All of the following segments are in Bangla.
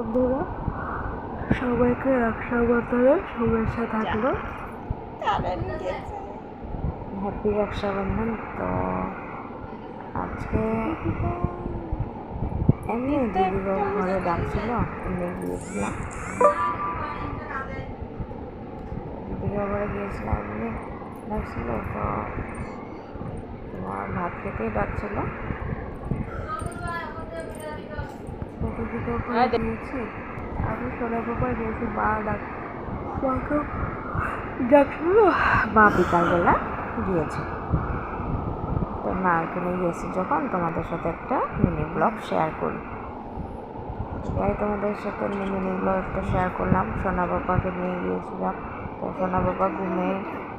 বন্ধুরা সবাইকে রক্ষাবন্ধনের শুভেচ্ছা থাকল। হ্যাপি রক্ষাবন্ধন। তো আজকে এমনি দিদির ঘরে ডাকছিল এমনি গিয়েছিলাম। দিদির ঘরে গিয়েছিলাম এমনি ডাকছিল তো তোমার ভাত খেতেই ডাকছিল ফটো করে দিয়েছি। আমি সোনা বাবা গিয়েছি মা ডাক ডাকছিল মা বিকালবেলা গিয়েছে। তো মা এখানে গিয়েছি যখন তোমাদের সাথে একটা মিনি ব্লগ শেয়ার করি। তাই তোমাদের সাথে মিনি ব্লগ একটা শেয়ার করলাম। সোনা বাবাকে নিয়ে গিয়েছিলাম। তো সোনা বাবা ঘুমে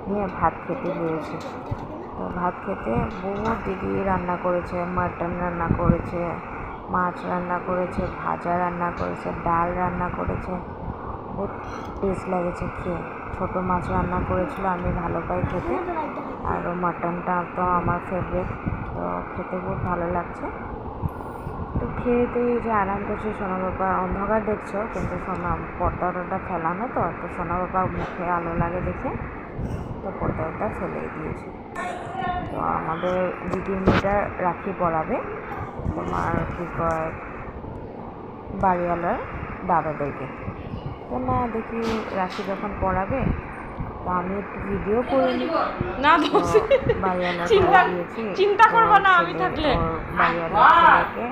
নিয়ে ভাত খেতে গিয়েছে। তো ভাত খেতে বহু দিদি রান্না করেছে মাটন রান্না করেছে। মাছ রান্না করেছে, ভাজা রান্না করেছে, ডাল রান্না করেছে। বহুত টেস্ট লেগেছে খেয়ে। ছোটো মাছ রান্না করেছিল, আমি ভালো পাই খেতে। আর মাটনটা তো আমার ফেভারিট তো খেতে বহুত ভালো লাগছে। তো খেয়ে তো এই যে আরাম করছে, সোনা বাবা অন্ধকার দেখছ, কিন্তু সোনা পর্দাটা ফেলানো তো তো সোনা বাবা মুখে আলো লাগে দেখে, তো পর্দাটা ফেলে দিয়েছে। তো আমাদের দিদির মেয়েটা রাখি পরাবে তোমার কী কয় বাড়িওয়ালার দাদাদেরকে। তো না দেখি রাখি যখন পরাবে তো আমি একটু ভিডিও করে নিই। না বাড়িওয়ালা চিন্তা- দিয়েছি চিন্তা করব না আমি থাকলে। বাড়িওয়ালার ছেলেকে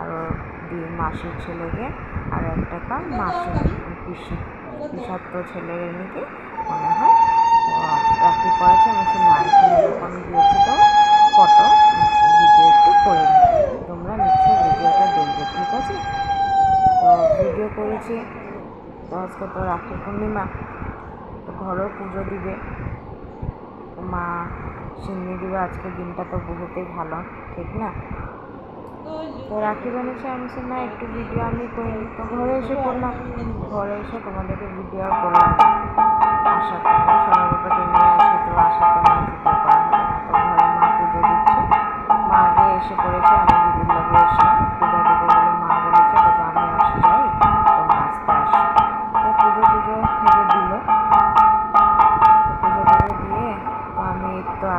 আর ওর দি মাসির ছেলেকে আর একটা কার মাসি পিসি পিসাত্ত ছেলের মেয়েকে মনে হয় রাখি পড়েছে আমি না এখানে যখন গিয়েছি তো ফটো ভিডিও একটু করে নিই তোমরা নিশ্চয়ই ভিডিওটা দেখবে ঠিক আছে তো করেছি তো আজকে তো রাখি। পূর্ণিমা তো ঘরেও পুজো দিবে। মা সিন্নি দিবে। আজকে দিনটা তো বহুতেই ভালো ঠিক না? তো রাখি বানিয়েছে আমি বলছি, না একটু ভিডিও আমি করি। তো ঘরে এসে করলাম ঘরে এসে তোমাদেরকে ভিডিও করলাম আশা করি সোনা বাবাকে নিয়ে আসি তো আশা করি তো ঘরে মা পুজো দিচ্ছে। মা আগে এসে করেছে আমি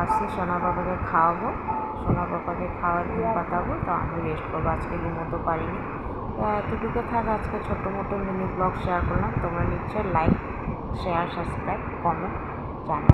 আসছি, সোনা বাবাকে খাওয়াবো। সোনা বাবাকে খাওয়ার ঘুম পাতাবো তো আমি রেস্ট করব। আজকে ঘুমোতে পারিনি। তো এতটুকু থাক, আজকে ছোটো মোটো মিনি ব্লগ শেয়ার করলাম। তোমরা নিশ্চয়ই লাইক শেয়ার সাবস্ক্রাইব কমেন্ট জানাবে।